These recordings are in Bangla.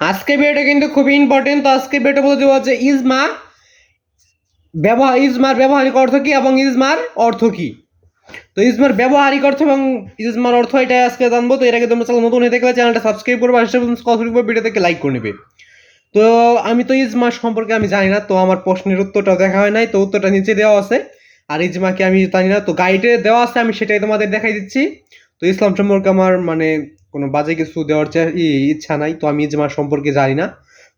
আজকে ভিডিওটা কিন্তু খুবই ইম্পর্টেন্ট তো আজকে ভিডিওটা বলে দেওয়া হচ্ছে ইজমা ব্যবহার ইজমার ব্যবহারিক অর্থ কি এবং ইজমার অর্থ কি? তো ইজমার ব্যবহারিক অর্থ এবং ইজমার অর্থ এটা আজকে জানব। তো এর আগে তোমরা চ্যানেল নতুন হয়ে থাকলে চ্যানেলটা সাবস্ক্রাইব করবে আর কল করবে ভিডিও থেকে লাইক করে নেবে। তো আমি তো ইজমা সম্পর্কে আমি জানি না, তো আমার প্রশ্নের উত্তরটা দেখা হয় নাই, তো উত্তরটা নিচে দেওয়া আছে। আর ইজমাকে আমি জানি না, তো গাইডে দেওয়া আছে, আমি সেটাই তোমাদের দেখাই দিচ্ছি। তো ইসলাম সম্পর্কে আমার মানে কোনো বাজে কিছু দেওয়ার ইচ্ছা নাই, তো আমি ইজমা সম্পর্কে জানি না।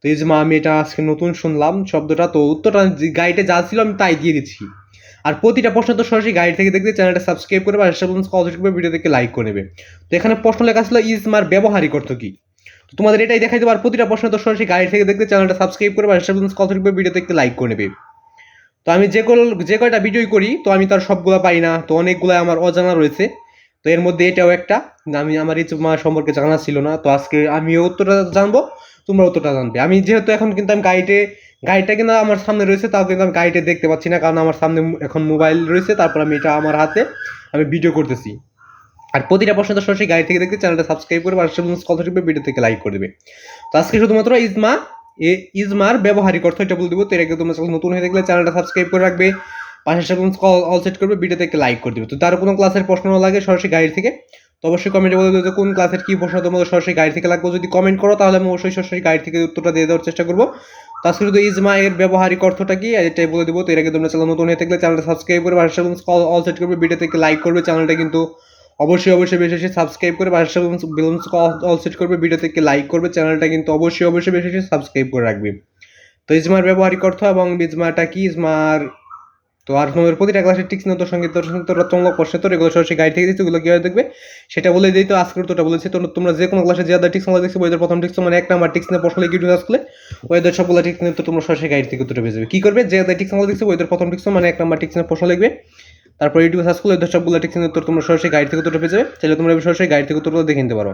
তো ইজমা, আমি এটা আজকে নতুন শুনলাম শব্দটা, তো উত্তরটা গাইডে যা ছিল আমি তাই দিয়ে দিচ্ছি। আর প্রতিটা প্রশ্ন তো সরাসরি গাইড থেকে দেখতে চ্যানেলটা সাবস্ক্রাইব করে আর করবে ভিডিও থেকে লাইক করে নেবে। তো এখানে প্রশ্ন লেখা ছিল, ইজমার ব্যবহারিক অর্থ কি? তো তোমাদের এটাই দেখাই দেবো, আর প্রতিটা প্রশ্ন তো সরাসরি গাইড থেকে দেখতে চ্যানেলটা সাবস্ক্রাইব করে আর করবে ভিডিও থেকে লাইক করে নেবে। তো আমি যে যে কয়টা ভিডিওই করি, তো আমি তার সবগুলো পাই না, তো অনেকগুলো আমার অজানা রয়েছে। তো এর মধ্যে এটাও একটা। আমি আমার ইজমা সম্পর্কে জানা ছিল না, তো আজকে আমি উত্তরটা জানব, তোমরা উত্তরটা জানবে। আমি যেহেতু এখন কিন্তু আমি গাইডে গাইডটা কিন্তু আমার সামনে রয়েছে, তাও কিন্তু আমি গাইডে দেখতে পাচ্ছি না, কারণ আমার সামনে এখন মোবাইল রয়েছে, তারপর আমি এটা আমার হাতে আমি ভিডিও করতেছি। আর প্রতিটা প্রশ্ন তো সরাসরি গাইড থেকে দেখতে, চ্যানেলটা সাবস্ক্রাইব করবে আর কল করবে ভিডিও থেকে লাইক করে দেবে। তো আজকে শুধুমাত্র ইজমা, এ ইজমার ব্যবহারিক অর্থ এটা বলে দেবো, তো এর আগে তোমরা নতুন হয়ে থাকলে চ্যানেলটা সাবস্ক্রাইব করে রাখবে। পাশে সেকেন্ড অল সেট করবে ভিডিও থেকে লাইক করে দেবে। তো তার কোনো ক্লাসের প্রশ্ন লাগে সরাসরি গাইড থেকে। তো অবশ্যই কমেন্টে বলে দেবে যে কোন ক্লাসের কী প্রশ্ন তোমাদের সরাসরি গাইড থেকে লাগবে। যদি কমেন্ট করো, তাহলে আমি অবশ্যই সরাসরি গাইড থেকে উত্তরটা দিয়ে দেওয়ার চেষ্টা করব। তো আজকে শুধু ইজমা এর ব্যবহারিক অর্থটা কি? এটাই বলে দেবো। তো এর আগে তোমরা চ্যানেল নতুন হয়ে থাকলে চ্যানেলটা সাবস্ক্রাইব করে সেকেন্ড অল সেট করবে ভিডিও থেকে লাইক করবে চ্যানেলটা কিন্তু অবশ্যই অবশ্যই বেশি বেশি সাবস্ক্রাইব করে পাশে বেলুন্স অল সেট করবে ভিডিও থেকে লাইক করবে চ্যানেলটা কিন্তু অবশ্যই অবশ্যই বেশি বেশি সাবস্ক্রাইব করে রাখবে। তো ইজমার ব্যবহারিক অর্থ এবং ইজমাটা কি? ইজমার তো আর তোমাদের প্রতিটা ক্লাসের টিক্স নত সংগীত সংগীত রচনা প্রশ্ন তো এগুলো সরাসরি গাইড থেকে দিচ্ছি ওগুলো কীভাবে দেখবে? সেটা বলে দিই তো, আজকের তোটা বলেছি। তো তোমরা যে কোনো ক্লাসে যে টিক্স আমরা দেখছি ওদের প্রথম টিক্স মানে এক নাম্বার টিক্স নিয়ে প্রশ্ন লিখে আসলে ওদের সবগুলো টিক্স নিয়ে তো তোমরা সরাসরি গাইড থেকে উত্তরটা পেয়ে কী করবে? যে টিক্স আমরা দেখছি ওদের প্রথম টিক্স মানে এক নাম্বার টিক্স নিয়ে প্রশ্ন লিখবে। তারপর ইউটিউব সার্চ করলে ওদের সবগুলো টিক্স নিয়ে উত্তর তোমরা সরাসরি গাইড থেকে উত্তরটা পেয়ে যাবে। চাইলে তোমরা সরাসরি গাইড থেকে উত্তরগুলো দেখে নিতে পারো।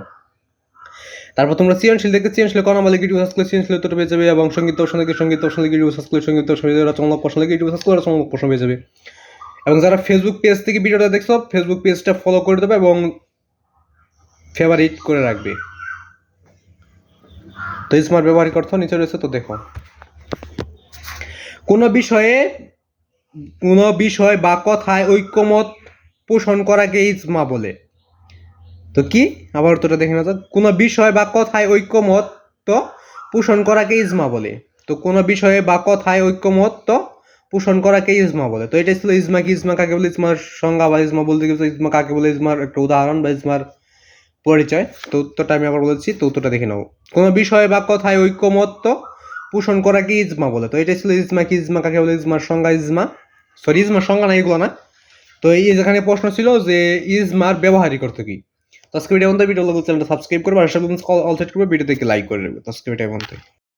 তারপর তোমরা সৃজনশীল দেখতে সৃজনশীল আমাদের ইউটিউব সার্চ করলে সৃজনশীল উত্তর পেয়ে যাবে এবং সংগীত প্রশ্ন থেকে সংগীত থেকে ইউটিউব সার্চ করলে সংগীত প্রশ্ন রচনামূলক প্রশ্ন ইউটিউব সার্চ করলে প্রশ্ন পেয়ে যাবে এবং যারা ফেসবুক পেজ থেকে ভিডিওটা দেখছ ফেসবুক পেজটা ফলো করে দেবে এবং ফেভারিট করে রাখবে তো স্মার্ট ব্যবহারিক অর্থ নিচে রয়েছে তো দেখো কোনো বিষয়ে কোনো বিষয় বা কথায় ঐক্যমত পোষণ করাকে ইজমা বলে তো কি? আবার তোটা দেখে না তো। কোনো বিষয় বা কথায় ঐক্যমত পোষণ করাকে ইজমা বলে। তো কোনো বিষয়ে বা কথায় ঐক্যমত পোষণ করাকে ইজমা বলে। তো এটা ছিল ইজমা কি? ইজমা কাকে বলে? ইজমার সংজ্ঞা বা ইজমা বলতে গেলে ইজমা কাকে বলে? ইজমার একটা উদাহরণ বা ইজমার পরিচয়। তো উত্তরটা আমি আবার বলেছি, তো উত্তরটা দেখে নাও। কোনো বিষয়ে বা কথায় ঐক্যমত পোষণ করাকে ইজমা বলে। তো এটা ছিল ইজমা কি? ইজমা কাকে বলে? ইজমার সংজ্ঞা ইজমা। সরি ইজমার সংজ্ঞা না, এগুলো না। তো এই যেখানে প্রশ্ন ছিল যে ইজমার ব্যবহারিক অর্থ কি? তো আজকে ভিডিও বন্ধু ভিডিও চ্যানেলটা সাবস্ক্রাইব করবে, আর সব অল সেট করবে ভিডিও থেকে লাইক করে দেবে তো আজকে ভিডিও বন্ধু